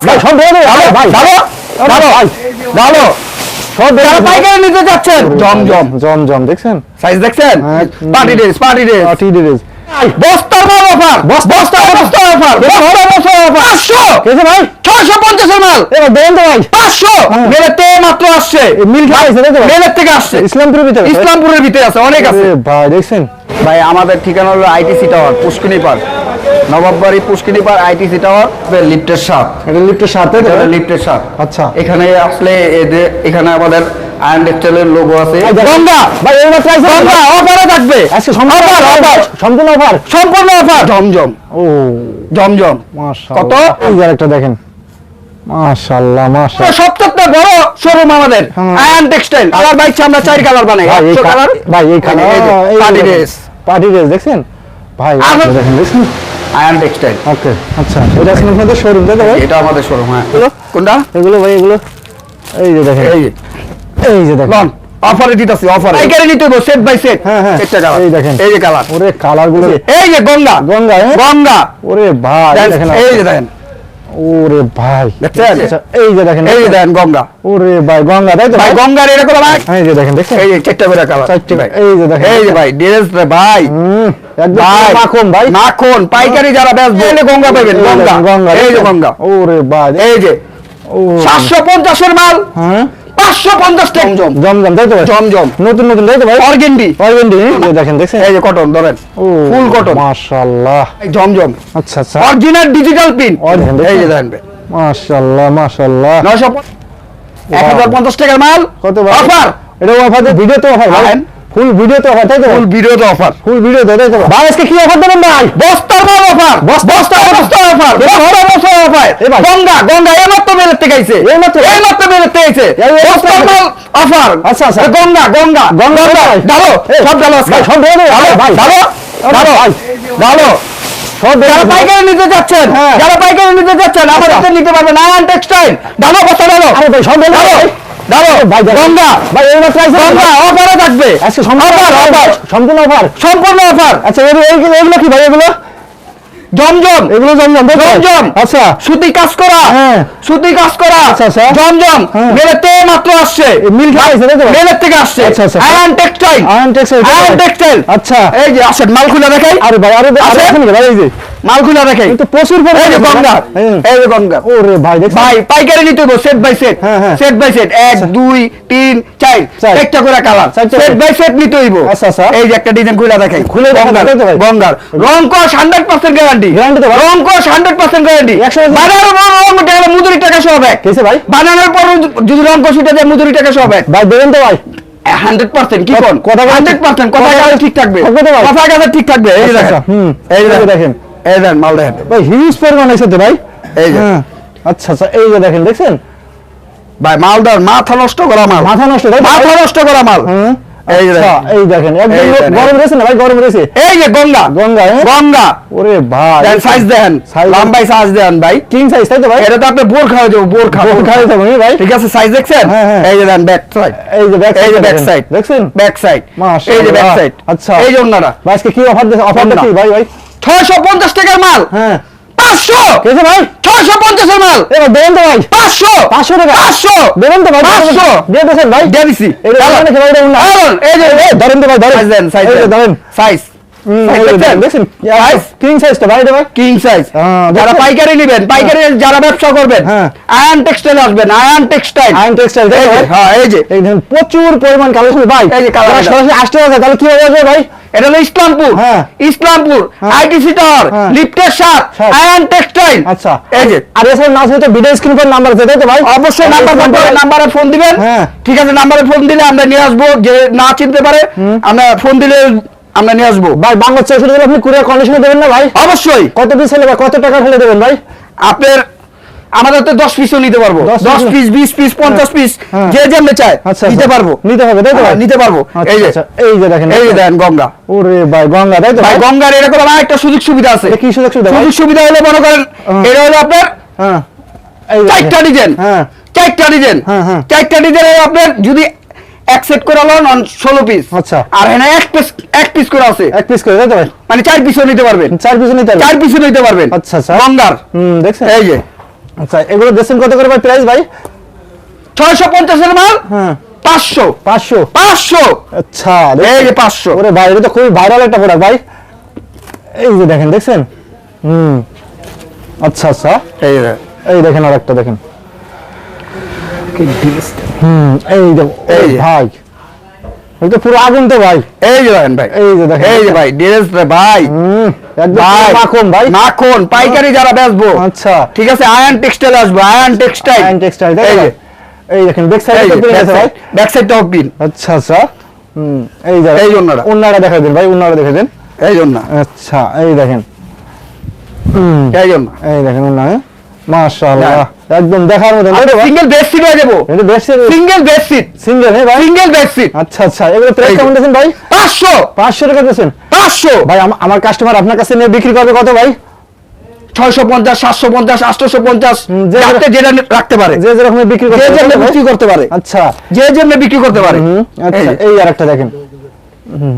ভাই সব ধরে দেবে ভাই ভাই। ভালো ভালো ভালো। সব ধরে পাইকারি নিতে যাচ্ছেন জমজম জম জম দেখছেন? সাইজ দেখছেন। পার্টি ড্রেস পার্টি ড্রেস টি ডিরেজ বস্তার মাল অফার বস্তা বস্তা বস্তা অফার। বস্তা বস্তা অফার। পাঁচশো! কেছে ভাই? ছয়শো পঞ্চাশের মাল। এবার দেন তো ভাই। পাঁচশো! হ্যাঁ। মেলেতে মাত্র আসছে। মিল খাইছে দেখো মেলের থেকে আসছে। ইসলামপুরের ভিতরে ইসলামপুরের ভিতরে আছে অনেক আছে। ভাই দেখছেন? ভাই আমাদের ঠিকানা হলো ITC tower Pushkini park. Nawabbari Pushkini park ITC tower লিফটের সাথ। এটা লিফটের সাথে লিফটের সাথ। আচ্ছা। এখানে আসলে এদের এখানে আমাদের আয়ন টেক্সটাইলের লোগো আছে। এই দেখেন। গঙ্গা! ভাই এবার প্রাইস গঙ্গা! অফারে থাকবে। আজকে সম্পূর্ণ অফার সম্পূর্ণ অফার সম্পূর্ণ অফার জমজম। ও। জমজম। মাশাআল্লাহ। কত? এই আরেকটা দেখেন। মাশাআল্লাহ মাশাআল্লাহ। সবচেয়ে বড় শোরুম আমাদের। আয়ন টেক্সটাইল কালার বাইক আমরা চার কালার বানাই। কালার ভাই এই colour party dress party dress দেখছেন? ভাই এই দেখেন আয়ন টেক্সটাইল ওকে আচ্ছা এটা আসলে আপনাদের শোরুম তাই ভাই? এটা আমাদের শোরুম হ্যাঁ। কোনটা? এগুলো ভাই এগুলো? এই যে দেখেন। এই যে। এই যে দেখেন। অফারে দিতেছি অফারে পাইকারি নিতে হবে সেট বাই সেট হ্যাঁ, হ্যাঁ। সেটটা কালার এই দেখেন। এই যে কালার ওরে কালারগুলো। এই যে গঙ্গা। গঙ্গা হ্যাঁ? গঙ্গা। ওরে ভাই দেখেন এই যে দেখেন। ওরে ভাই দেখছেন? আচ্ছা, এই যে দেখেন এই যে দেখেন গঙ্গা ওরে ভাই গঙ্গা তাই তো ভাই ভাই গঙ্গার এরকম ভাই এই যে দেখেন দেখেন এই যে চারটা বেড়া কালার ভাই এই যে দেখেন। এই যে ভাই ড্রেস ভাই হুম একদম মাখন ভাই মাখন পাইকারি যারা বেচবে যে গঙ্গা পাবেন গঙ্গা গঙ্গা এই যে গঙ্গা ওরে ভাই এই যে ও সাতশো পঞ্চাশের মাল হ্যাঁ পাঁচশো পঞ্চাশ টাকা। জমজম। তাই তো ভাই? জমজম। নতুন নতুন তাই তো ভাই? অর্গেন্ডি। অরগেন্ডি? এই দেখেন দেখছেন? এই যে কটন ধরেন। Full cotton. মাশাআল্লাহ। জমজম। আচ্ছা আচ্ছা। অরিজিনাল ডিজিটাল পিন এই যে? দেখেন মাশাআল্লাহ মাশাআল্লাহ। নয়শো এক হাজার পঞ্চাশ টাকার মাল। কত ভাই? অফার। এটা অফার ভিডিও তো অফার ভাই। ফুল ভিডিও তো অফার তাই তো? ফুল ভিডিওতে অফার ফুল ভিডিও তো তাই তো? ভাই আজকে কি অফার দেবেন ভাই? বস্তার মাল অফার বস্তা বস্তা অফার বস্তা বস্তা অফার। গঙ্গা গঙ্গা এই মাত্র মেলের থেকে আইছে। এই মাত্র? এই মাত্র মেলের থেকে আইছে? বস্তার মাল অফার আচ্ছা, আচ্ছা। গঙ্গা গঙ্গা। গঙ্গা। ডালো সব ডালো ভাই, সব ডালো ভাই, ডালো ডালো ভাই। ডালো যারা পাইকারি নিতে যাচ্ছেন হ্যাঁ। যারা পাইকারি নিতে যাচ্ছেন আমাদের আচ্ছা। নিতে পারবেন। আয়ন টেক্সটাইল। ডালো বস্তা ডালো আরে ভাই সব ডালো ভাই ভাই গঙ্গা। ভাই এইবার প্রাইস গঙ্গা অফারে থাকবে। আজকে সম্পূর্ণ অফার অফার সম্পূর্ণ অফার সম্পূর্ণ অফার আচ্ছা এইগুলো এগুলো কি ভাই এগুলো? জমজম। এগুলো জমজম। আচ্ছা। সুতি কাজ করা। হ্যাঁ। সুতি কাজ করা। আচ্ছা, আচ্ছা। জমজম। হ্যাঁ। মেলেতে মাত্র আসছে। মিল খাইছে মেলের থেকে আসছে। আচ্ছা, আচ্ছা। Textile textile? টেক্সটাইল আচ্ছা। এই যে আসেন মাল খুলে দেখাই। আরে ভাই আরে আরে আছে? এখন ভাই এই যে। মাল খুলে দেখাই কিন্তু প্রচুর পরিমাণে গঙ্গা। হ্যাঁ। এই যে গঙ্গা। ওরে ভাই দেখছেন? ভাই পাইকারি নিতে হবে set by set. Set by set এক দুই তিন চার। চার। একটা করে কালার সেট বাই সেট নিতে হইব। আচ্ছা, আচ্ছা। এই যে একটা ডিজাইন খুলে দেখাই খুলে দেখান, গঙ্গার। ভাই? রং কস 100% গ্যারান্টি Guarantee তো রং কস 100% গ্যারান্টি একশো পার্সেন্ট। বানানোর পর রং উঠে মজুরি টাকা সহ ব্যাগ কেসে ভাই? বানানোর পর যদি রং কস উঠে যায় মজুরি টাকা সহ ব্যাগ ভাই দেবেন তো ভাই। 100% কি কথা- কোন? কথা বলা- 100% কথা কথা- ঠিক থাকবে? কথা ঠিক থাকবে? এই আচ্ছা, দেখেন। এই মাল দেখেন। ভাই হিউজ পরিমাণ আছে তো ভাই? এই যে। হ্যাঁ। আচ্ছা আচ্ছা এই যে দেখেন দেখছেন? ভাই মালদার মাথা নষ্ট করা মাল। মাথা নষ্ট মাথা নষ্ট করা মাল। এই আচ্ছা, দেখেন। একদম গরম না ভাই? গরম এই যে গঙ্গা। গঙ্গা হ্যাঁ? গঙ্গা। ওরে ভাই। সাইজ দেন লম্বাই সাইজ দেন ভাই। কিং সাইজ তাই তো ভাই? এটা তো আপনি বোর খাওয়া যাব বোর খাওয়া বোর খাওয়া ভাই? ঠিক আছে সাইজ দেখছেন? হ্যাঁ, হ্যাঁ। এই যে দেন ব্যাক সাইড এই যে ব্যাক এই যে ব্যাক সাইড দেখছেন? ব্যাক সাইড এই যে ব্যাক সাইড আচ্ছা। এই যে অন্যরা ভাই আজকে কি অফার দিচ্ছে অফারটা গঙ্গা। ভাই ভাই? ছয়শো পঞ্চাশ টাকার মাল। হ্যাঁ। পাঁচশো! কেছে ভাই? ছয়শো পঞ্চাশের মাল। এবার দেবেন তো ভাই। পাঁচশো! পাঁচশো টাকা। পাঁচশো! দেবেন তো ভাই পাঁচশো। দিয়ে দেবেন ভাই। দিয়ে দিছি। এই যে এই ধরেন তো ভাই ধরেন। দেন সাইজ ধরেন। সাইজ। হুম, Size এই যে দেখছেন? দেখেন, দেখছেন Size? কিং সাইজ তো ভাই এটা ভাই কিং সাইজ যারা পাইকারি নেবেন পাইকারি যারা ব্যবসা করবেন। আয়ন টেক্সটাইল আসবেন আয়ন টেক্সটাইল আয়ন টেক্সটাইল তাই এই তো যে, ভাই? হ্যাঁ এই যে দেখেন প্রচুর পরিমাণ কালেকশন ভাই এই যে colour যারা এটা। সরাসরি আসতে হবে তাহলে কীভাবে আসবে ভাই এটা হলো ইসলামপুর। ইসলামপুর। ITC tower. লিফটের সাত সাত। আয়ন টেক্সটাইল আচ্ছা এই যে আর না হয়তো ভিডিও স্ক্রিন পর নাম্বার তো ভাই অবশ্যই নাম্বার নাম্বারে ফোন দিবেন হ্যাঁ। ঠিক আছে নাম্বারে ফোন দিলে আমরা নিয়ে আসব যে না চিনতে পারে আমরা ফোন দিলে আমরা নিয়ে আসব। ভাই বাংলা চৌষট্টি দিলে আপনি কুরিয়ার কন্ডিশনে দেবেন না ভাই? অবশ্যই। কত পিস হলে বা কত টাকা হলে দেবেন ভাই? আপনার আমাদের তো দশ পিসও নিতে পারব। 10 দশ পিস বিশ পিস পঞ্চাশ পিস হ্যাঁ। যে যেমন চায় আচ্ছা নিতে আচ্ছা। পারব। নিতে হবে তাই তো হ্যাঁ, ভাই? নিতে পারব। আচ্ছা, এই যে এই যে দেখেন এই যে দেন গঙ্গা। ওরে ভাই গঙ্গা তাই তো ভাই গঙ্গার এরকম আমার একটা সুযোগ সুবিধা আছে। কি সুযোগ সুবিধা সুযোগ সুবিধা হলে মনে করেন হ্যাঁ। এটা হলো আপনার হ্যাঁ। চারটা ডিজাইন। হ্যাঁ। চারটা ডিজাইন। হ্যাঁ, হ্যাঁ। চারটা ডিজাইন আপনার যদি এক সেট করে লন ষোলো পিস আচ্ছা। আর এখানে এক পিস এক পিস করে আছে। এক পিস করে তাই মানে চার পিসও নিতে পারবেন। চার পিস নিতে চার পিসও নিতে পারবেন। আচ্ছা, আচ্ছা। গঙ্গার হুম দেখছেন? এই যে। আচ্ছা এগুলো দেশেন কত করে ভাই প্রাইস ভাই? ছয়শো পঞ্চাশের মাল? হ্যাঁ। পাঁচশো। পাঁচশো? পাঁচশো। আচ্ছা এই যে পাঁচশো। ওরে ভাই এটা তো খুবই ভাইরাল একটা প্রোডাক্ট ভাই। এই যে দেখেন দেখছেন? হুম। আচ্ছা আচ্ছা। এই এই দেখেন আর একটা দেখেন। হুম এই যে এই এই যে। ভাই। এই তো পুরো আগুন তো ভাই। এই যে দেখেন ভাই। এই যে দেখেন। এই যে ভাই ড্রেস ভাই। হুম একদম ভাই মাখন ভাই। মাখন পাইকারি যারা বেচবো। আচ্ছা। ঠিক আছে আয়ন টেক্সটাইল আসব আয়ন টেক্সটাইল আয়ন টেক্সটাইল এই যে। এই দেখেন ব্যাক এই সাইডে যে আছে ভাই। ব্যাক সাইড টপ পিন আচ্ছা আচ্ছা। হুম এই যে এই জন্যটা। অন্যরা দেখা দেন ভাই অন্যরা দেখা দেন। এই জন্য আচ্ছা এই দেখেন। হুম। এই জন্য এই দেখেন অন্য মাশাআল্লাহ। না। একদম দেখার মতো সিঙ্গেল বেড সিট হয়ে যাব। এটা সিঙ্গেল বেড সিট সিঙ্গেল হ্যাঁ ভাই। সিঙ্গেল বেড সিট আচ্ছা আচ্ছা। এগুলো প্রাইস কেমন দিয়েছেন ভাই? পাঁচশো। পাঁচশো টাকা দিয়েছেন। পাঁচশো। ভাই আমার কাস্টমার আপনার কাছে নিয়ে বিক্রি করবে কত ভাই? ছয়শো পঞ্চাশ সাতশো পঞ্চাশ আটশোশো পঞ্চাশ যেটা রাখতে পারে। যে যেরকম বিক্রি করতে যে? বিক্রি করতে পারে। আচ্ছা। যে যেমনি বিক্রি করতে পারে। আচ্ছা। এই যে। এই আর একটা দেখেন। হুম।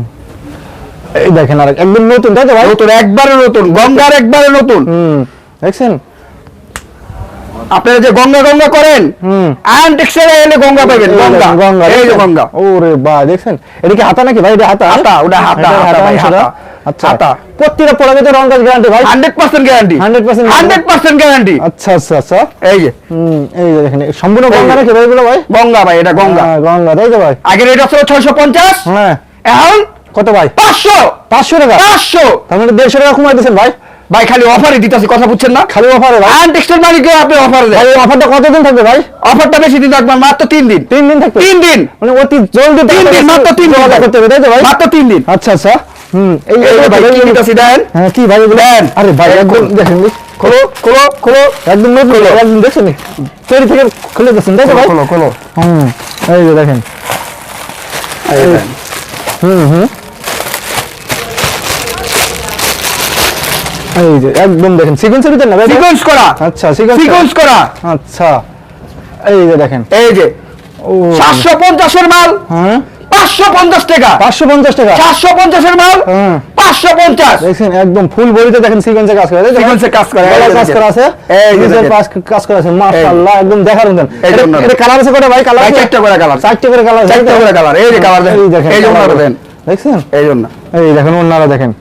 এই দেখেন আর একদম নতুন তাই তো ভাই? নতুন একবারে নতুন গঙ্গার একবারে নতুন। হুম। দেখছেন? আপনারা যে গঙ্গা গঙ্গা করেন এলে গঙ্গা পাবেন গঙ্গা। গঙ্গা এই যে? গঙ্গা। ওরে বাহ দেখছেন? এটা কি হাতা নাকি ভাই? এটা হাতা? হাতা, ওটা হাতা, হাতা ভাই, হাতা। আচ্ছা। হাতা। প্রত্যেকটা প্রোডাক্টে রং কাজ গ্যারান্টি ভাই? Hundred percent guarantee 100% hundred percent guarantee আচ্ছা আচ্ছা আচ্ছা। এই যে। হুম এই যে দেখেন সম্পূর্ণ গঙ্গা নাকি ভাই গঙ্গা ভাই এটা গঙ্গা। হ্যাঁ, গঙ্গা তাই তো ভাই? আগের এটা ছিল হ্যাঁ। এখন কত ভাই? পাঁচশো। পাঁচশো টাকা? পাঁচশো। তার মানে দেড়শো টাকা কমাই দিয়েছেন ভাই? ভাই খালি অফারে দিতেছি কথা বুঝছেন না? খালি অফারে ভাই। আয়ন টেক্সটাইল মালিককে আপনি অফার দেন। ভাই অফারটা কতদিন থাকবে ভাই? অফারটা বেশি দিন থাকবে মাত্র তিন দিন। তিন দিন থাকবে? তিন দিন। মানে অতি জলদি তিন দিন মাত্র তিন দিন যোগাযোগ করতে হবে তাই তো ভাই? মাত্র তিন দিন। আচ্ছা আচ্ছা। হুম এই ভাই কি নিতেছি দেন। হ্যাঁ কি ভাই বলেন আরে ভাই একদম দেখেন নি। খোলো খোলো খোলো। একদম নতুন ভাই, একদম দেখছেন নি? তৈরি থেকে খুলে দিচ্ছেন তাই তো ভাই? খোলো খোলো হুম এই দেখেন। দেন। হুম হুম। এই যে একদম দেখেন সিকোয়েন্সের ভিতর না সিকোয়েন্স করা। আচ্ছা সিকোয়েন্স সিকোয়েন্স করা। আচ্ছা। এই যে দেখেন। এই যে ও। সাতশো পঞ্চাশের মাল হ্যাঁ। পাঁচশো পঞ্চাশ টাকা। পাঁচশো পঞ্চাশ টাকা? সাতশো পঞ্চাশের মাল হ্যাঁ। পাঁচশো পঞ্চাশ। দেখছেন একদম ফুল বডিতে দেখেন সিকোয়েন্সের কাজ করে। তো? কাজ করা, এই কাজ করা আছে? এই যে দেখেন। পাশ কাজ করা আছে মাশাআল্লাহ একদম দেখার মতন। এটা কালার আছে কটা ভাই কালার ভাই, চারটে করে colour। চারটে করে কালার চারটে করে colour, এই যে colour দেখেন। এই দেখেন এই যে। দেখছেন? এই জন্য এই দেখেন ওনারা দেখেন।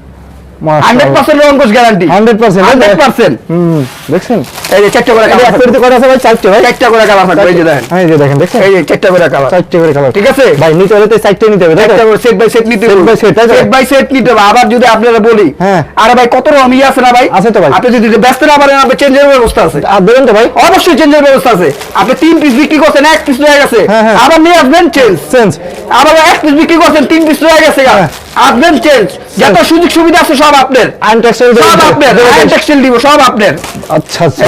হান্ড্রেড পার্সেন্ট রঙ্কশ গ্যারান্টি 100% হান্ড্রেড পার্সেন্ট হুম দেখছেন? এই যে চারটে করে কালার এক পেটিতে আছে ভাই? চারটে ভাই? চারটে করে কালার থাকবে এই যে দেখেন। এই যে দেখেন দেখছেন? এই যে চারটে করে কালার চারটে করে কালার ঠিক আছে? ভাই নিতে হলে তো এই নিতে হবে তাই করে সেট বাই সেট নিতে হবে by set, তাই সেট বাই সেট নিতে হবে। আবার যদি আপনারা বলি হ্যাঁ। আরে ভাই কত রকম ইয়ে আছে না ভাই? আছে তো ভাই। আপনি যদি ব্যস্ত না পারেন আপনি চেঞ্জের ব্যবস্থা আছে। আর তো ভাই। অবশ্যই চেঞ্জের ব্যবস্থা আছে। আপনি তিন পিস বিক্রি করছেন এক পিস রয়ে গেছে। হ্যাঁ, হ্যাঁ। আবার নিয়ে আসবেন চেঞ্জ চেঞ্জ আবার এক পিস বিক্রি করছেন তিন পিস রয়ে গেছে হ্যাঁ। আসবেন চেঞ্জ যত সুযোগ সুবিধা আছে সব আপনার। আইন টেক্সটাইল সব আপনার। টেক্সটাইল দিব সব আপনার। আচ্ছা আচ্ছা।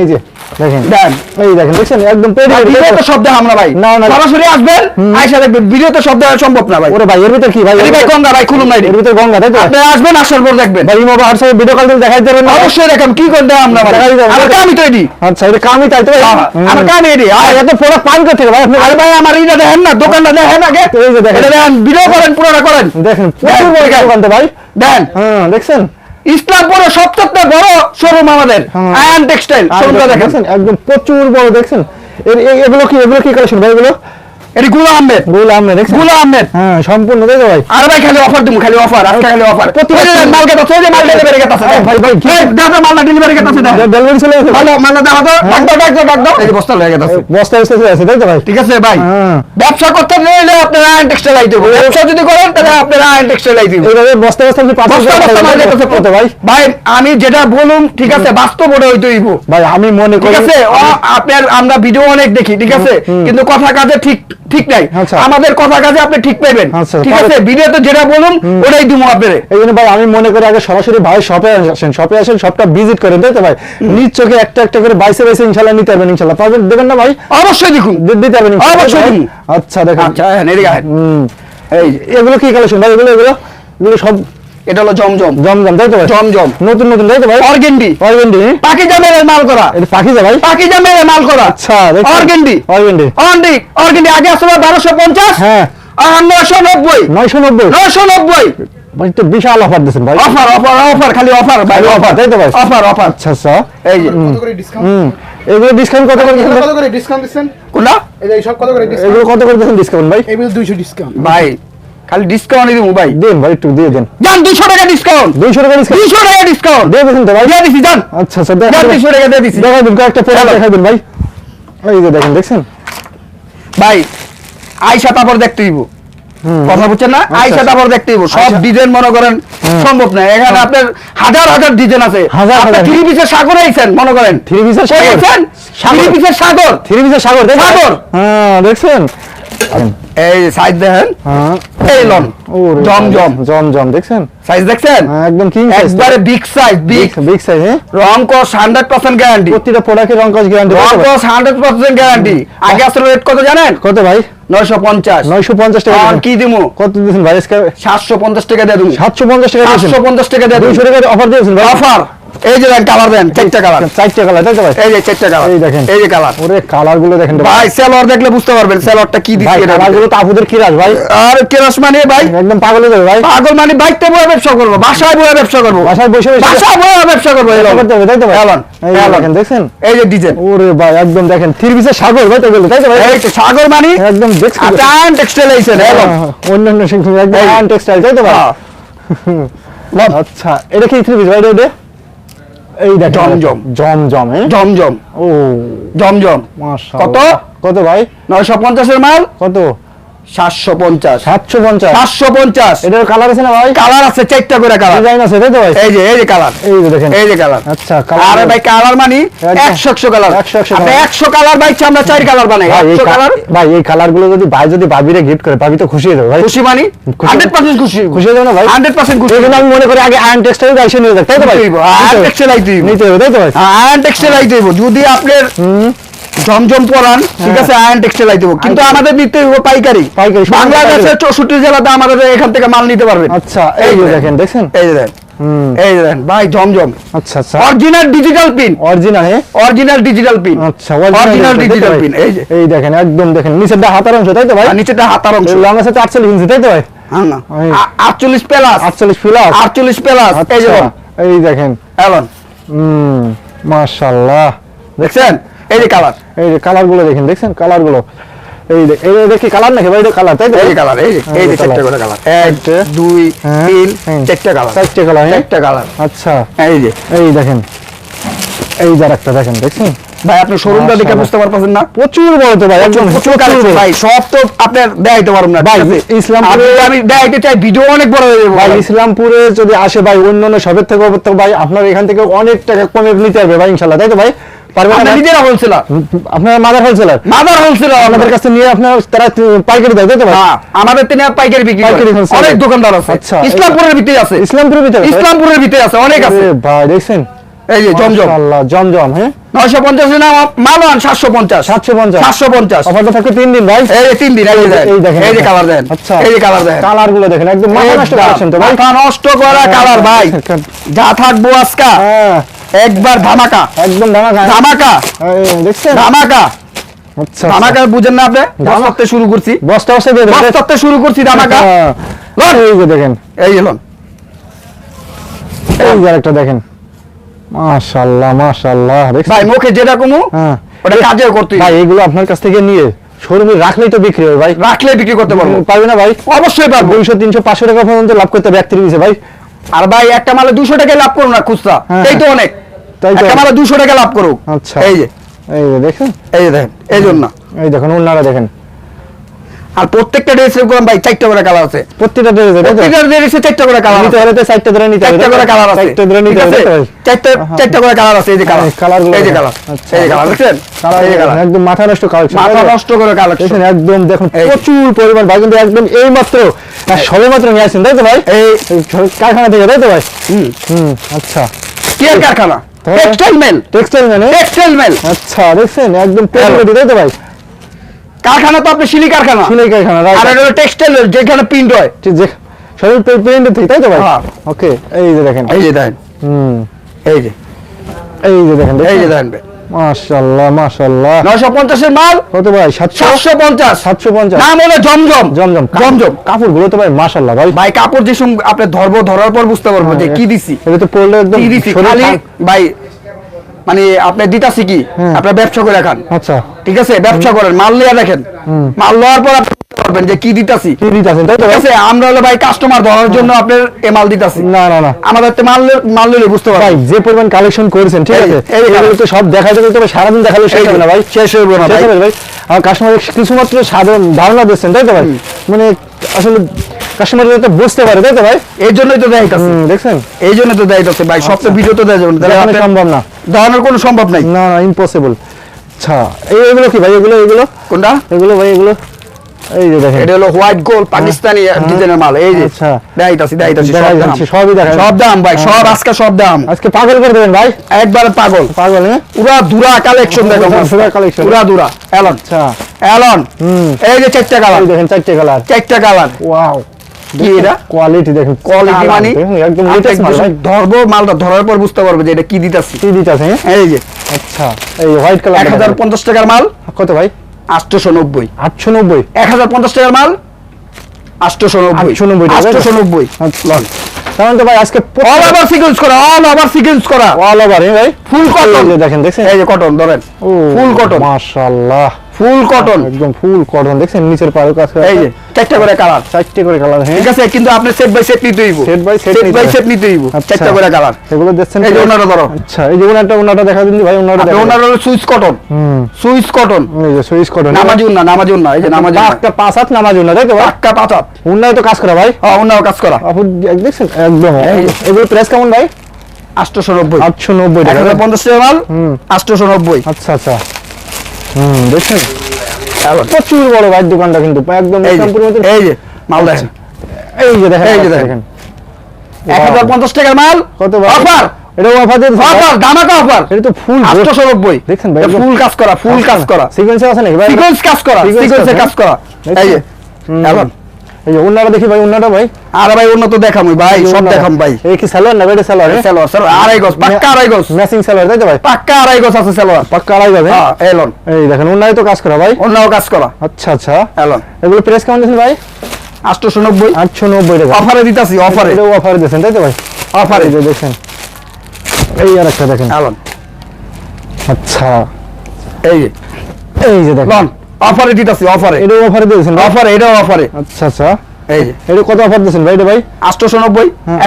এই যে। দেখেন। দেন। এই দেখেন দেখছেন? একদম পেটি আর ভিডিওতে সব আমরা ভাই। না, না। সরাসরি আসবেন আইসা দেখবেন ভিডিওতে সব দেখা সম্ভব না ভাই। ওরে ভাই এর ভিতর কি ভাই? ভাই গঙ্গা ভাই খুলুন নাই এর ভিতর গঙ্গা তাই তো? আপনি আসবেন আসার পর দেখবেন। ভাই ইমো বা হোয়াটসঅ্যাপে ভিডিও কল দিয়ে দেখাই দেবেন অবশ্যই দেখেন কি করে আমরা আমার কামই তো এডি। আচ্ছা এটা কামই তাই তো ভাই? হুম। আমার কামই এডি। আর এত প্রোডাক্ট পান করতে ভাই আপনি আরে ভাই আমার ইটা দেখেন না দোকানটা দেখেন আগে। এই যে দেখেন। ভিডিও করেন পুরোটা করেন। দেখেন তো ভাই। দেন। হ্যাঁ দেখছেন? ইসলামপুরে সবচেয়ে বড় শোরুম আমাদের আয়ান টেক্সটাইল শোরুমটা দেখেন। একদম প্রচুর বড় দেখছেন? এগুলো কি এগুলো কি কালেকশন ভাই এগুলো? এটি গুলা আহমেদ। গুল আহমেদগুলা আহমেদ। হ্যাঁ সম্পূর্ণ তাই ভাই আর ভাই খালি অফার দিমু খালি অফার আজকে খালি অফার প্রতিদিন মাল গেছে ওই মাল ডেলিভারি গেছে আরে ভাই, ভাই, কি- দাদা মাল ডেলিভারি গেছে দাদা ডেলিভারি চলে গেছে। ভালো মাল দাও তো ডাক দাও ডাক দাও ডাক দাও। এই বস্তা লয়ে গেছে। বস্তা বস্তা আছে তাই তো ভাই ঠিক আছে ভাই। ব্যবসা করতে হলে আপনার আয়ন টেক্সটাইল ব্যবসা যদি করেন তাহলে আপনার আয়ন টেক্সটাইল আইতে হবে এইভাবে বস্তা বস্তা কি পাঁচশো বস্তা বস্তা মাল যেতেছে কত ভাই ভাই আমি যেটা বলুম ঠিক আছে বাস্তব ওটা হইতে হইব। ভাই আমি মনে ঠিক করি আছে? আপনার আমরা ভিডিও অনেক দেখি ঠিক আছে? কিন্তু কথা কাজে ঠিক ঠিক নাই। আচ্ছা। আমাদের কথা কাজে আপনি ঠিক পাইবেন। আচ্ছা, ঠিক আছে ভিডিওতে যেটা বলুন ওটাই দিব আপনারে। এই জন্য ভাই আমি মনে করি আগে সরাসরি ভাই শপে আসেন। শপে আসেন সবটা ভিজিট করেন তাই তো ভাই? নিজ চোখে একটা একটা করে বাইসে বাইসে ইনশাআল্লাহ নিতে পারবেন ইনশাআল্লাহ পাবেন দেবেন না ভাই? অবশ্যই দেখুন। দিতে পারবেন অবশ্যই? আচ্ছা দেখেন। আচ্ছা হ্যাঁ এদিকে এই এগুলো কি কালেকশন? ভাই এগুলো এগুলো? এগুলো সব এটা হলো জমজম। জমজম তাই তো ভাই? জমজম। নতুন নতুন তাই তো ভাই? অর্গেন্ডি। অরগেন্ডি পাখি জামের মাল করা। এটা পাখি যা ভাই? পাখি জামের মাল করা। আচ্ছা অর্গেন্ডি। অরগেন্ডি। অর্গেন্ডি অর্গেন্ডি আগে আসলে বারোশো পঞ্চাশ হ্যাঁ। আর নয়শো নব্বই। নয়শো নব্বই? নয়শো নব্বই। ভাই তো বিশাল অফার দিচ্ছেন ভাই। অফার অফার অফার খালি অফার ভাই অফার তাই তো ভাই? Offer offer. আচ্ছা আচ্ছা। এই যে। হুম। এগুলো ডিসকাউন্ট কত করে এগুলো? কত করে ডিসকাউন্ট দিচ্ছেন? কোনটা? এই সব কত করে ডিসকাউন্ট এগুলো কত করে দিচ্ছেন ডিসকাউন্ট ভাই? এই দুইশো ডিসকাউন্ট ভাই খালি ডিসকাউন্ট দিব ভাই দিন ভাই একটু দিয়ে দেন। যান দুশো টাকা ডিসকাউন্ট দুইশো টাকা ডিসকাউন্ট দুশো টাকা ডিসকাউন্ট দিয়ে দিচ্ছেন তো ভাই? দিয়ে দিছি যান। আচ্ছা আচ্ছা যান দেখাবেন দুশো টাকা দিয়ে দিছি। দেখাবেন কয়েকটা প্রোডাক্ট চলো। দেখাবেন ভাই। এই যে দেখেন দেখছেন? ভাই আইসা তারপর দেখতে দিব কথা বুঝছেন না? আইসা তারপর দেখতে দিব সব আচ্ছা। ডিজাইন মনে করেন সম্ভব না। এখানে আপনার হাজার হাজার ডিজাইন আছে। হাজার আপনি হাজার। থ্রি পিসের সাগর আইছেন মনে করেন। থ্রি সাগর? সাগর। থ্রি পিসের সাগর। থ্রি পিসের সাগর দেখেন সাগর। হ্যাঁ দেখছেন? এই সাইজ দেখেন। হ্যাঁ। এই লন। ওরে জমজম। জম জম দেখছেন? সাইজ দেখছেন? হ্যাঁ, একদম কিং সাইজ একবারে big size big big size হ্যাঁ। রং কস হান্ড্রেড পার্সেন্ট গ্যারান্টি প্রতিটা প্রোডাক্টের রং কাজ গ্যারান্টি রং কস হান্ড্রেড পার্সেন্ট গ্যারান্টি আগে আসলে রেট কত জানেন? কত ভাই? নয়শো পঞ্চাশ। নয়শো পঞ্চাশ টাকা আর কি দিমু? কত দিয়েছেন ভাই? আজকে সাতশো পঞ্চাশ টাকা দিয়ে দিমু। সাতশো পঞ্চাশ টাকা দিয়েছেন সাতশো পঞ্চাশ টাকা দিয়ে দুইশো দিমু টাকা অফার দিয়েছেন ভাই? অফার এই যে দেন কালার দেন চারটা কালার চারটে কালার তাই তো ভাই এই যে চারটা কালার এই দেখেন। এই যে কালার ওরে কালারগুলো দেখেন ভাই সেলর দেখলে বুঝতে পারবেন সেলরটা কি দিচ্ছে কালারগুলো তো আপুদের কি রাজ ভাই। আর কেরস মানে ভাই? একদম পাগল হয়ে যাবে ভাই। পাগল মানে বাইকতে বয়ে ব্যবসা করব বাসায় বয়ে ব্যবসা করব। বাসায় বসে বসে বাসায় বয়ে ব্যবসা করব এই। করতে হবে তাই তো এই। দেখেন দেখছেন? এই যে ডিজাইন ওরে ভাই একদম দেখেন থ্রি পিসের সাগর ভাই তো এগুলো তাই তো ভাই? এই সাগর মানে একদম দেখছেন আটান টেক্সটাইল আইছেন এলন অন্যান্য সেকশন একদম। টেক্সটাইল তাই তো ভাই? হ্যাঁ। আচ্ছা এটা কি থ্রি পিস ভাই এটা? এই দেখ জমজম। জমজম হ্যাঁ? জমজম। ও। জমজম। কত? কত ভাই? নয়শো পঞ্চাশের মাল? কত? সাতশো পঞ্চাশ। সাতশো পঞ্চাশ? সাতশো পঞ্চাশ। এটার কালার আছে না ভাই? কালার আছে চারটা করে কালার ডিজাইন আছে তাই তো ভাই? এই যে এই যে কালার এই যে দেখেন। এই যে কালার আচ্ছা আরে ভাই কালার মানি একশো একশো কালার 100 100 একশো কালার বাইছে আমরা চার কালার বানাই। একশো কালার ভাই এই কালারগুলো যদি ভাই যদি ভাবিরে গিফট করে ভাবি তো খুশি হয়ে যাবে ভাই। খুশি মানি? হান্ড্রেড পার্সেন্ট খুশি। খুশি হয়ে যাবে না ভাই? হান্ড্রেড পার্সেন্ট খুশি। আমি মনে করি আগে আয়ন টেক্সটাইল এসে নিয়ে যাক তাই তো ভাই? আয়ন textile আইতে নিতে হবে তাই তো ভাই? আয়ন টেক্সটাইল আইতে যদি আপনার জমজম পরান ঠিক আছে আয়ন টেক্সটাইল আইতে কিন্তু আমাদের নিতে হইব পাইকারি। পাইকারি, বাংলাদেশের। চৌষট্টি জেলাতে আমাদের এখান থেকে মাল নিতে পারবেন। আচ্ছা এই যে দেখেন দেখছেন? এই যে দেখেন। এই দেখেন ভাই জমজম। আচ্ছা আচ্ছা। অরিজিনাল ডিজিটাল পিন অরিজিনাল হ্যাঁ? অরিজিনাল ডিজিটাল পিন আচ্ছা অরিজিনাল ডিজিটাল পিন এই যে। এই দেখেন একদম দেখেন নিচেরটা হাতার অংশ তাই তো ভাই? নিচেটা হাতার অংশ। লং আছে আটচল্লিশ ইঞ্চি তাই তো ভাই? হ্যাঁ না। এই। আটচল্লিশ প্লাস আটচল্লিশ প্লাস আটচল্লিশ প্লাস এই যে আচ্ছা এই দেখেন। এলন হুম মাশাআল্লাহ। দেখছেন? এই যে কালার এই যে কালারগুলো দেখেন দেখছেন? কালারগুলো। এই দেখ এই দেখি কালার নাকি? ভাই এটা কালার তাই তো? এই কালার এই যে এই যে চারটা করে কালার এক দুই হ্যাঁ, তিন। চারটা কালার চারটে কালার চারটা কালার আচ্ছা। এই যে। এই দেখেন। এই যার একটা দেখেন দেখছেন? ভাই আপনি শোরুমটা দেখে বুঝতে পারতেছেন না? প্রচুর বড় তো ভাই একদম প্রচুর কালেকশন। ভাই সব তো আপনার দেখাইতে পারব না ভাই? ইসলামপুরে- আমি দেখাইতে চাই ভিডিও অনেক বড় হয়ে যাবে ভাই ইসলামপুরে যদি আসে ভাই অন্য অন্য শপের থেকে ভাই আপনার এখান থেকে অনেক টাকা কমে নিতে পারবে ভাই ইনশাল্লাহ তাই তো ভাই? পারবেন নিজেরা হোলসেলার আপনার মাদার হোলসেলার মাদার হোলসেলার আপনাদের কাছে নিয়ে আপনার তারা পাইকারি দেয় তো হ্যাঁ আমাদের তিনি পাইকারি বিক্রি করে। অনেক দোকানদার আছে। আচ্ছা, ইসলামপুরের ভিতরে আছে। ইসলামপুরের ভিতরে ইসলামপুরের ভিতরে আছে অনেক আছে। ভাই দেখছেন? এই যে জমজম। মাশাআল্লাহ জমজম হ্যাঁ? নয়শো পঞ্চাশ না মালান সাতশো পঞ্চাশ। 750 সাতশো পঞ্চাশ। অফারটা থাকবে তিন দিন ভাই। এই যে দিন এই যে দেন। এই দেখেন এই যে কালার দেন। আচ্ছা। এই যে কালার দেন। কালারগুলো দেখেন একদম মাথা নষ্ট কালেকশন তো ভাই। মাথা নষ্ট করা কালার ভাই। যা থাকব আজকা। হ্যাঁ। একবার ধামাকা। একদম ধামাকা। ধামাকা। দেখছেন? ধামাকা। আচ্ছা। ধামাকা বুঝেন না আপনি? ধামা- বস্তাতে শুরু করছি। বস্তা বস্তা দিয়ে দেবেন বস্তাতে শুরু করছি ধামাকা। হ্যাঁ। লন। এই যে দেখেন। এই এলন এই যে আরেকটা দেখেন। মাশাআল্লাহ মাশাআল্লাহ দেখছেন? ভাই মুখে যেটা কমু হ্যাঁ। ওটা কাজেও করতে ভাই এগুলো আপনার কাছ থেকে নিয়ে শোরুমে রাখলেই তো বিক্রি হবে ভাই। রাখলে বিক্রি করতে পারব। পারবে না ভাই? অবশ্যই পারব। দুইশো তিনশো পাঁচশো টাকা পর্যন্ত লাভ করতে হবে একত্রিশ দিছে ভাই। আর ভাই একটা মালে দুশো টাকা লাভ করুন না খুচরা। হ্যাঁ, এই তো অনেক। তাই তো? একটা মালে টাকা লাভ করুক। আচ্ছা। এই যে। এই যে দেখেন? এই যে দেখেন এই জন্য। এই দেখুন দেখেন। আর প্রত্যেকটা ড্রেস এরকম ভাই চারটা করে কালার আছে। প্রত্যেকটা ড্রেস তাই তো? প্রত্যেকটা ড্রেসে চারটা করে কালার আছে। তো চারটা ধরে নিতে হবে চারটা করে কালার আছে। চারটা ধরে নিতে হবে চারটা চারটা করে কালার আছে এই যে কালার এই এই যে কালার আচ্ছা। এই যে কালার দেখছেন? কালার এই যে কালার একদম মাথা নষ্ট কালেকশন মাথা নষ্ট করে কালার একদম দেখুন প্রচুর পরিমাণ ভাই কিন্তু একদম এই মাত্র সবে মাত্র নিয়ে আসছেন তাই তো ভাই? এই। কারখানা থেকে তাই তো ভাই? হুম। হুম আচ্ছা। কি আর কারখানা? হ্যাঁ। টেক্সটাইল মেল টেক্সটাইল মানে টেক্সটাইল মেল আচ্ছা দেখছেন একদম টেকনোলজি তাই তো ভাই? কারখানা তো আপনি শিলি কারখানা। শিলি কারখানা আর এটা হলো টেক্সটাইল যেখানে প্রিন্ট হয়। সবই প্রিন্টের থেকে তাই তো ভাই? হ্যাঁ। ওকে এই যে দেখেন। এই যে দেখেন। হুম। এই যে। এই যে দেখেন এই যে দেখেন মাশাআল্লাহ মাশাআল্লাহ। নয়শো পঞ্চাশের মাল? কত ভাই? সাতশো? সাতশো পঞ্চাশ। সাতশো পঞ্চাশ। নাম হলো জমজম। জমজম। জমজম। কাপড়গুলো তো ভাই মাশাআল্লাহ ভাই। ভাই কাপড় যে আপনি ধরবো ধরার পর বুঝতে পারব যে কি দিছি। এটা তো পড়লে একদম খালি ভাই মানে আপনি দিতাছি কি? আপনার ব্যবসা করে খান। আচ্ছা। ঠিক আছে? ব্যবসা করেন মাল লিয়া দেখেন। মাল লওয়ার পর আপনি বুঝতে যে কি দিতাছি? কি দিতেছেন তাই তো? আছে? আমরা হলো ভাই কাস্টমার ধরার জন্য আপনার এ মাল দিতাছি। না না না। আমাদের তো মাল মাল নিলে বুঝতে ভাই যে পরিমাণ কালেকশন করেছেন ঠিক আছে? এগুলো তো সব দেখাতে গেলে তো ভাই সারাদিন দেখালে শেষ হবে না ভাই। শেষ হবে না ভাই। হবে না ভাই। আমার কাস্টমার কিছুমাত্র সাধারণ ধারণা দিচ্ছেন তাই তো ভাই? মানে আসলে কাস্টমার যাতে বুঝতে পারে তাই তো ভাই? এই জন্যই তো দেখাইতাছি। দেখছেন? এই জন্য তো দেখাইতাছি ভাই। সব তো ভিডিও তো দেওয়া যাবে না। সম্ভব না। দেখানোর কোনো সম্ভব নাই? না না ইম্পসিবল আচ্ছা এই এগুলো কি ভাই? এগুলো এগুলো? কোনটা? এগুলো ভাই এগুলো এই যে দেখেন। এটা হলো হোয়াইট গোল্ড পাকিস্তানি ডিজাইনের মাল। এই যে। আচ্ছা। দেখাইতাছি দেখাইতাছি দেখা সব দাম। সবই দেখা সব দাম ভাই সব আজকে সব দাম। আজকে পাগল করে দেবেন ভাই। একবার পাগল। পাগল হ্যাঁ। পুরা দুরা কালেকশন দেখো। পুরা collection। পুরা দুরা। এলন আচ্ছা। এলন হুম। এই যে চারটা কালার দেখেন চারটে কালার চারটা কালার ওয়াও কি এটা? কোয়ালিটি দেখেন কোয়ালিটি মানে একদম লেটেস্ট মাল ধরবো মালটা ধরার পর বুঝতে পারবে যে এটা কি দিতাছি। কি দিতেছে হ্যাঁ? এই যে। আচ্ছা এই হোয়াইট কালার এক হাজার পঞ্চাশ টাকার মাল কত ভাই? আটশোশো নব্বই। আটশো নব্বই। এক হাজার পঞ্চাশ টাকার মাল আটশোশো নব্বই। 890 টাকা, তাই তো? আটশোশো নব্বই। আচ্ছা তাহলে তো ভাই আজকে অল ওভার সিকোয়েন্স করা অল ওভার সিকোয়েন্স করা। অল ওভার ভাই? ফুল কটন দেখেন দেখছেন? এই যে কটন ধরেন। ফুল কটন মাশাআল্লাহ। ফুল কটন একদম ফুল কটন দেখছেন নিচের পাড়ের কাছে এই যে চারটা করে কালার চারটে করে কালার হ্যাঁ। ঠিক আছে কিন্তু আপনি সেট বাই সেট নিতে হইব। Set by set নিতে বাই সেট নিতে হইব। আচ্ছা। চারটা করে কালার এগুলো দেখছেন এই যে ওনাটা ধরো। আচ্ছা এই যে ওনাটা ওনাটা দেখা দিন ভাই ওনাটা দেখা ওনার হলো সুইচ কটন হুম। সুইচ কটন এই যে সুইচ কটন নামাজি উন্না নামাজি উন্না এই যে নামাজি একটা পাঁচ হাত নামাজ উন্না ভাই? পাক্কা পাতাত উন্নায় তো কাজ করা ভাই। হ্যাঁ উন্নাও কাজ করা। আপু দেখছেন? একদম। এগুলো প্রাইস কেমন ভাই? আটশোশো নব্বই। আটশো নব্বই টাকা। পঞ্চাশ টাকা মাল হুম। আটশোশো নব্বই। আচ্ছা আচ্ছা। হুম দেখছেন? প্রচুর বড় ভাই দোকানটা কিন্তু একদম এই যে মাল দেখেন। এই যে দেখেন এই যে দেখেন। এক হাজার পঞ্চাশ টাকার মাল কত অফার। এটা অফার দিয়ে অফার ধামাকা অফার। এটা তো ফুল আটশোশো নব্বই দেখছেন ভাই, ফুল কাজ করা ফুল কাজ করা। সিকোয়েন্সে আছে নাকি ভাই? সিকোয়েন্স কাজ করা সিকোয়েন্সে কাজ, কাজ করা। এই যে এখন এই যে উন্নাটা দেখি ভাই উন্নাটা ভাই। আর ভাই উন্নত দেখাম ভাই সব দেখাম ভাই। এই কি সালোয়ার না এটা সালোয়ার? সালোয়ার সালোয়ার আড়াই গজ পাক্কা আড়াই গজ। ম্যাচিং সালোয়ার তাই তো ভাই? পাক্কা আড়াই গজ আছে সালোয়ার। পাক্কা আড়াই যাবে হ্যাঁ এলন এই দেখেন উন্নায় তো কাজ করা ভাই। অন্যও কাজ করা। আচ্ছা আচ্ছা। এলন এগুলো প্রাইস কেমন দিচ্ছেন ভাই? আটশোশো নব্বই। আটশো নব্বই টাকা। অফারে দিতাছি অফারে। এটাও অফারে দিয়েছেন তাই তো ভাই? অফারে। এই যে দেখেন। এই আর একটা দেখেন এলন আচ্ছা। এই এই যে দেখেন। অফারে দিতাছি অফারে এটাও অফারে দিয়েছেন? অফারে এটাও অফারে আচ্ছা আচ্ছা। এই এটা কত অফার দিয়েছেন ভাই এটা ভাই? আটশোশো নব্বই হ্যাঁ।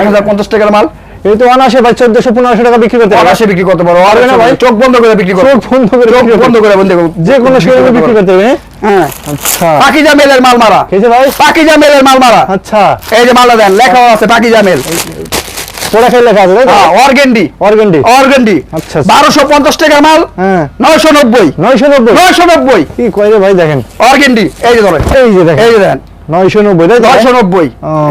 টাকার মাল। এই তো অনাসে ভাই চোদ্দশো পনেরোশো টাকা বিক্রি করতে অনাসে বিক্রি করতে পারো আর না ভাই? চোখ বন্ধ করে বিক্রি করো চোখ বন্ধ করে চোখ বন্ধ করে বন্ধ করে যে কোনো শোরুমে বিক্রি করতে হবে হ্যাঁ? হ্যাঁ। আচ্ছা। পাকিজা মেলের মাল মারা। খেয়েছে ভাই। পাকিজা মেলের মাল মারা। আচ্ছা। এই যে মালটা দেন লেখা আছে পাকিজা মেল। পোড়া লেখা আছে হ্যাঁ অর্গেন্ডি অর্গেন্ডি অর্গেন্ডি আচ্ছা, আচ্ছা। বারোশো মাল হ্যাঁ নয়শো নব্বই নয়শো নব্বই নয়শো নব্বই কি কয় রে ভাই দেখেন অর্গেন্ডি এই যে ধরেন এই যে দেখেন এই যে দেন নয়শো নব্বই তাই তো নয়শো নব্বই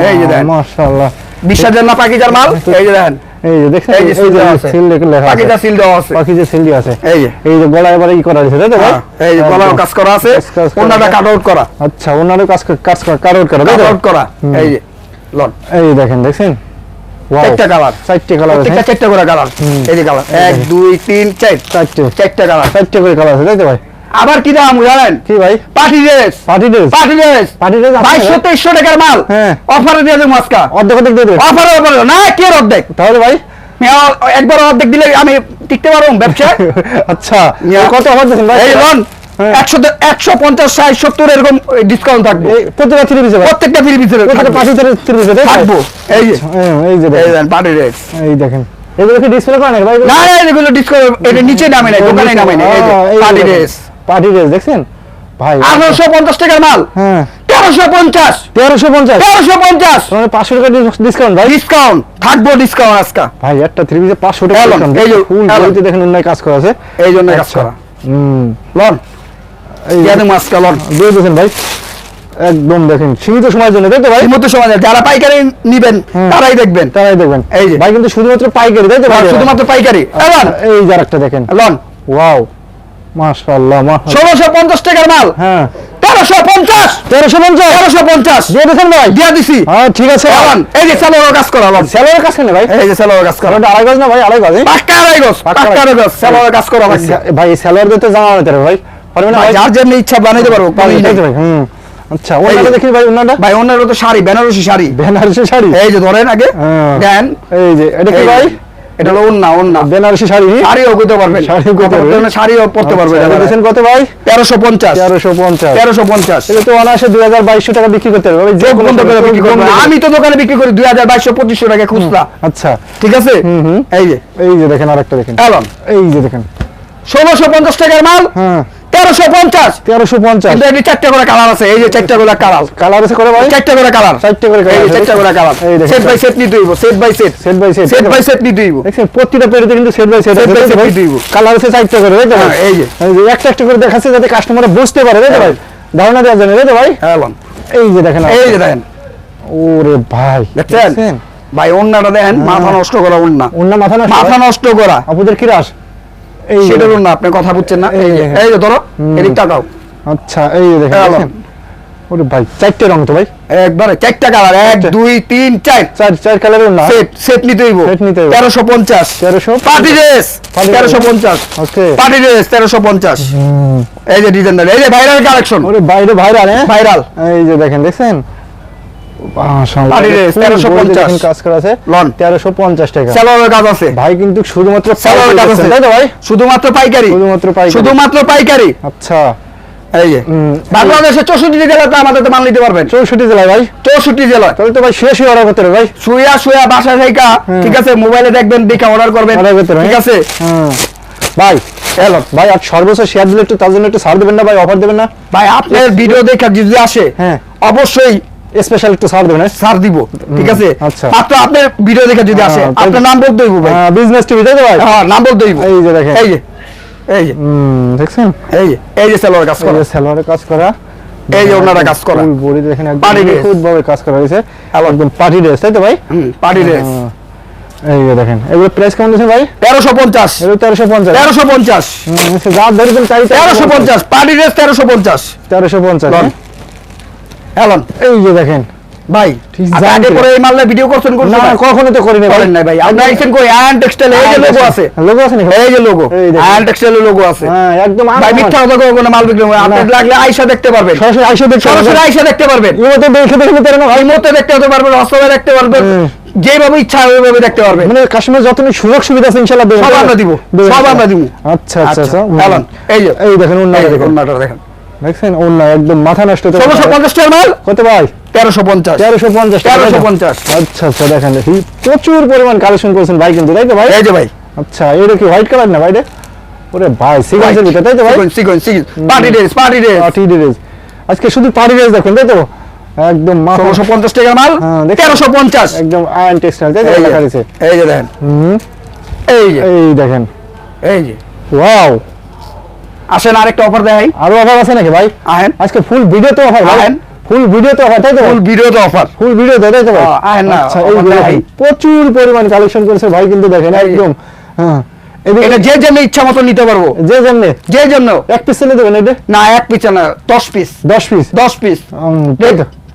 এই যে দেন মাশাআল্লাহ বিশ্বাস না পাকিজার মাল এই যে দেন এই যে দেখছেন এই যে seal আছে। সিল লেখা আছে পাকিজা সিল দেওয়া আছে পাখি সিল দিয়ে আছে এই যে এই যে গলায় এবারে ই করা আছে তাই তো হ্যাঁ, এই যে গলাও কাজ করা আছে ওনাটা কাট আউট করা আচ্ছা কাজ করা কাট তো আউট করা এই যে লন এই দেখেন দেখছেন চারটা কালার চারটে কালার আছে। চারটা করে কালার এই যে কালার এক দুই তিন চার চারটে। চারটা কালার চারটে করে কালার আছে তাই তো ভাই? আবার কি দাম জানেন? কি ভাই? Party dress party dress party dress party dress বাইশশো তেইশশো টাকার মাল। হ্যাঁ। অফারে দিয়ে দেবো আজকা। অর্ধেক অর্ধেক দিয়ে দেবেন অফারে অফারে না কে অর্ধেক? তাহলে ভাই? একবার অর্ধেক দিলে আমি টিকতে পারব ব্যবসা আচ্ছা। কত অফার দিচ্ছেন ভাই? এই। একশো একশো পঞ্চাশ ষাট সত্তর এরকম ডিসকাউন্ট থাকবে। এই থ্রি পিসে প্রত্যেকটা ফ্রি ভিতরে প্রতিটা থ্রি পিসে থাকব। এই যে। হ্যাঁ, এই যে এই দেখেন। দেন পার্টি ড্রেস এই দেখেন। এগুলো কি ডিসপ্লে করা নাকি ভাই না না, এগুলো ডিসকাউন্ট এটা নিচে নামে দোকানে নামে নাই পার্টি ড্রেস পার্টি ড্রেস দেখছেন? ভাই টাকার মাল। হ্যাঁ। মানে পাঁচশো টাকা ডিসকাউন্ট ভাই। ডিসকাউন্ট থাকব ডিসকাউন্ট আজকা। ভাই একটা থ্রি পিসে পাঁচশো টাকা এলন, discount। এই যে, ফুল দেখেন অন্য কাজ করা আছে। এই জন্য কাজ আচ্ছা। করা। হুম। লন। এই যে, ইয়াদু দিয়ে দিয়েছেন ভাই? একদম দেখেন সীমিত সময়ের জন্য তাই তো ভাই? এই মতো সময় যারা পাইকারি নিবেন তারাই দেখবেন। তারাই দেখবেন। এই যে। ভাই কিন্তু শুধুমাত্র পাইকারি তাই তো ভাই? শুধুমাত্র পাইকারি। লন এই যার একটা দেখেন। লন। ওয়াও। মাশাআল্লাহ মাশাআল্লাহ। ষোলোশো পঞ্চাশ টাকার মাল। হ্যাঁ। দিয়ে ভাই? দিয়া দিছি। হ্যাঁ ঠিক আছে। লন। এই যে সালোয়ার কাজ করা লন। স্যালোয়ার কাজ কেন ভাই? এই যে সালোয়ার কাজ করা। আড়াই গজ না ভাই? আড়াই গজ। পাক্কা আড়াই গজ পাক্কা আড়াই গজ। সালোয়ার কাজ করা লাগছে। ভাই স্যালোয়ার দিতে ভাই পারবে না ভাই, ভাই। যার যেমনি ইচ্ছা বানাইতে পারব পারবে, পারি তাই তো নাই। ভাই? হুম। আচ্ছা ওনাটা দেখি ভাই ওনাটা ভাই অন্যের তো শাড়ি বেনারসি শাড়ি। বেনারসি শাড়ি? এই যে ধরেন আগে। দেন। এই যে এটা কি ভাই? এটা হলো ওন্না ওন্না বেনারসি শাড়ি? শাড়িও করতে পারবেন। শাড়িও করতে পারবেন। শাড়িও পরতে পারবেন। এটা দিয়েছেন কত ভাই? তেরোশো পঞ্চাশ। তেরোশো পঞ্চাশ। তেরোশো পঞ্চাশ। এটা তো অনায়াসে দুই হাজার বাইশশো টাকা বিক্রি করতে পারবে যে বন্ধ করে বিক্রি আমি তো দোকানে বিক্রি করি দুই হাজার বাইশশো পঁচিশশো টাকা খুচরা। আচ্ছা। ঠিক আছে। এই যে। এই যে দেখেন আরেকটা দেখেন। এলন এই যে দেখেন। ষোলোশো পঞ্চাশ টাকার মাল। হ্যাঁ। তেরোশো পঞ্চাশ। তেরোশো পঞ্চাশ। কিন্তু করে কালার আছে এই যে চারটা করে কালার কালার আছে করে ভাই? চারটা করে কালার চারটে করে colour এই যে আছে। চারটা করে কালার সেট বাই সেট নিতে হইব set by set set by set set by set নিতে হইব। দেখছেন প্রতিটা পেরিতে কিন্তু set by set Set by set দিয়ে দিব। কালার আছে চারটে করে তাই ভাই? হ্যাঁ, এই যে। একটা একটা করে দেখাচ্ছে যাতে কাস্টমার বুঝতে পারে ভাই ধারণা দেওয়ার জন্য তাই ভাই? এলন এই যে দেখেন এই যে দেখেন। ওরে ভাই দেখছেন? ভাই অন্যটা দেখেন মাথা নষ্ট করা অন্য অন্য মাথা না মাথা নষ্ট করা। আপুদের কি রাস? দেখেন। অন্য আপনি কথা বুঝছেন না? এই যে ধরো এদিক তাকাও আচ্ছা এই যে দেখেন। ওরে ভাই চারটে রং তো ভাই। একবারে চারটা কালার এক দুই তিন চার। চার চার কালারের না? সেট সেট নিতে হইব। Set নিতে হইব। তেরোশো পঞ্চাশ। 1350 পার্টি ড্রেস। Party dress। তেরোশো পঞ্চাশ। ওকে। পার্টি ড্রেস তেরোশো পঞ্চাশ। এই যে ডিজাইন এই যে ভাইরাল কালেকশন ওরে বাইরে বাইরে আরে ভাইরাল এই যে দেখেন দেখছেন? শুধুমাত্র স্যালোয়ারের কাজ আছে। তাই তো ভাই? শুধুমাত্র পাইকারি। শুধুমাত্র পাইকারি। আচ্ছা। এই যে। হুম, বাংলাদেশের চৌষট্টি জেলাতে আমাদের মাল নিতে পারবেন। চৌষট্টি জেলায় ভাই। চৌষট্টি জেলা তাহলে তো ভাই হয়ে অর্ডার করতে হবে ভাই। শুয়া শুয়া বাসা থেকে ঠিক আছে মোবাইলে দেখবেন দেখে অর্ডার করবেন করতে ঠিক আছে? হ্যাঁ ভাই এলো ভাই আর সর্বোচ্চ শেয়ার দিলে একটু তার জন্য একটু ছাড় দেবেন না ভাই অফার দেবেন না? ভাই আপনার ভিডিও দেখে যদি আসে হ্যাঁ। অবশ্যই স্পেশাল একটু ছাড় দেবেন ছাড় দিব ঠিক আছে? আচ্ছা। মাত্র আপনার ভিডিও দেখে যদি আসে হ্যাঁ, আপনার নাম বলতে হইব ভাই। বিজনেস টিভি তাই তো ভাই? হ্যাঁ নাম বলতে হইব। এই যে দেখেন। এই যে এই যে। দেখছেন? এই যে এই যে সেলোয়ার কাজ করা। যে কাজ করা। এই যে ওনারা কাজ করা। ফুল বডি দেখেন একদম। নিখুঁত ভাবে কাজ করা হয়েছে। একদম পার্টি ড্রেস তাই তো ভাই? পার্টি ড্রেস হ্যাঁ। এই যে দেখেন এগুলো প্রাইস কেমন দিচ্ছেন ভাই? এগুলো যা পার্টি ড্রেস। এলন এই যে দেখেন। ভাই ঠিক আগে জানতে। করে এই ভিডিও করছেন না না? কখনো তো করিনি করেন নাই ভাই। আইছেন কই? আয়ন টেক্সটাইল এই যে লোগো আছে। লোগো আছে নাকি? এই যে লোগো আয়ন টেক্সটাইলের লোগো আছে। হ্যাঁ একদম ভাই মিথ্যা কথা না মাল বিক্রি আপনি লাগলে আয়শা দেখতে পারবেন। সরাসরি আইসা দেখতে সরাসরি আয়শা দেখতে পারবেন। ইমোতে দেখে দেখে নিতে না ভাই মতে দেখতে হতে পারবেন দেখতে পারবেন। যেভাবে ইচ্ছা ওইভাবে দেখতে পারবেন। মানে কাশ্মীর যত সুযোগ সুবিধা আছে ইনশাআল্লাহ সব আমরা দিব, সব আমরা দিব। আচ্ছা আচ্ছা আচ্ছা। এই যে। এই দেখেন অন্য এই যে দেখেন ওন্নাটা দেখেন। দেখছেন? অন্য একদম মাথা নষ্ট হতে ষোলোশো পঞ্চাশ টাকার মাল? কত ভাই? তেরোশো পঞ্চাশ। তেরোশো পঞ্চাশ তেরোশো পঞ্চাশ। আচ্ছা আচ্ছা দেখেন দেখি। প্রচুর পরিমাণ কালেকশন করেছেন ভাই কিন্তু তাই তো ভাই? এই যে ভাই। আচ্ছা এটা কি হোয়াইট কালার না ভাই রে? ওরে ভাই সিকোয়েন্সের ভিতরে তাই তো ভাই? Sequence sequence party dress party dress party dress আজকে শুধু পার্টি ড্রেস দেখেন তাই তো? একদম ষোলোশো পঞ্চাশ টাকার মাল? হ্যাঁ। তেরোশো পঞ্চাশ। একদম আয়ন টেক্সটাইল তাই এই যে, দেখেন। হুম। এই যে। এই দেখেন। এই যে। ওয়াও আসেন আরেকটা অফার দেখাই। আরও অফার আছে নাকি ভাই? আহেন। আজকে ফুল ভিডিও তো অফার আহেন। ফুল ভিডিও তো অফার তাই তো ফুল ভিডিওতে অফার ফুল ভিডিও তো তাই তো ভাই? আহেন না, আচ্ছা। প্রচুর পরিমাণ কালেকশন করেছে ভাই কিন্তু দেখেন একদম হ্যাঁ। এটা যে জন্য ইচ্ছা মতো নিতে পারব। যে যেমনি। যে জন্য এক পিস ছেলে দেবেন এটা? না এক পিস না দশ পিস দশ পিস দশ পিস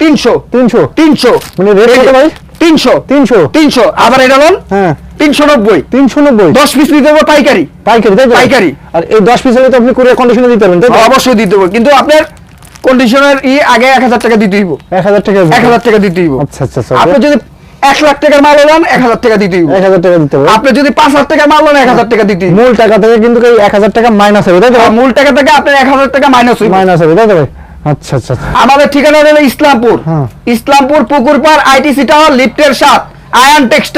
তিনশো। তিনশো? তিনশো। মানে রেট কত ভাই? তিনশো। তিনশো। তিনশো। আবার এটা লোন হ্যাঁ। তিনশো নব্বই। তিনশো নব্বই? দশ পিস নিতে হবে পাইকারি। পাইকারি তাই পাইকারি। আর এই দশ পিস হলে তো আপনি কুরিয়ার কন্ডিশনে দিতে পারবেন তাই তো? অবশ্যই দিতে হবে। কিন্তু আপনার কন্ডিশনের ই আগে এক হাজার টাকা দিতে হইব। এক হাজার টাকা এক হাজার টাকা দিতে হইব। আচ্ছা আচ্ছা আচ্ছা। আপনি যদি এক লাখ টাকার মাল নেন এক হাজার টাকা দিতে এক হাজার টাকা দিতে হবে। আপনি যদি পাঁচ হাজার টাকার মাল নেন এক হাজার টাকা দিতে মূল টাকা থেকে কিন্তু এক হাজার টাকা মাইনাস হবে তাই তো? মূল টাকা থেকে আপনার এক হাজার টাকা মাইনাস হইব। মাইনাস হবে তাই তো? আচ্ছা আচ্ছা আচ্ছা। আমাদের ঠিকানা হলো ইসলামপুর। হ্যাঁ। ইসলামপুর পুকুরপাড় আইটিসি টাওয়ার লিফটের সাত আয়ান টেক্সটাইল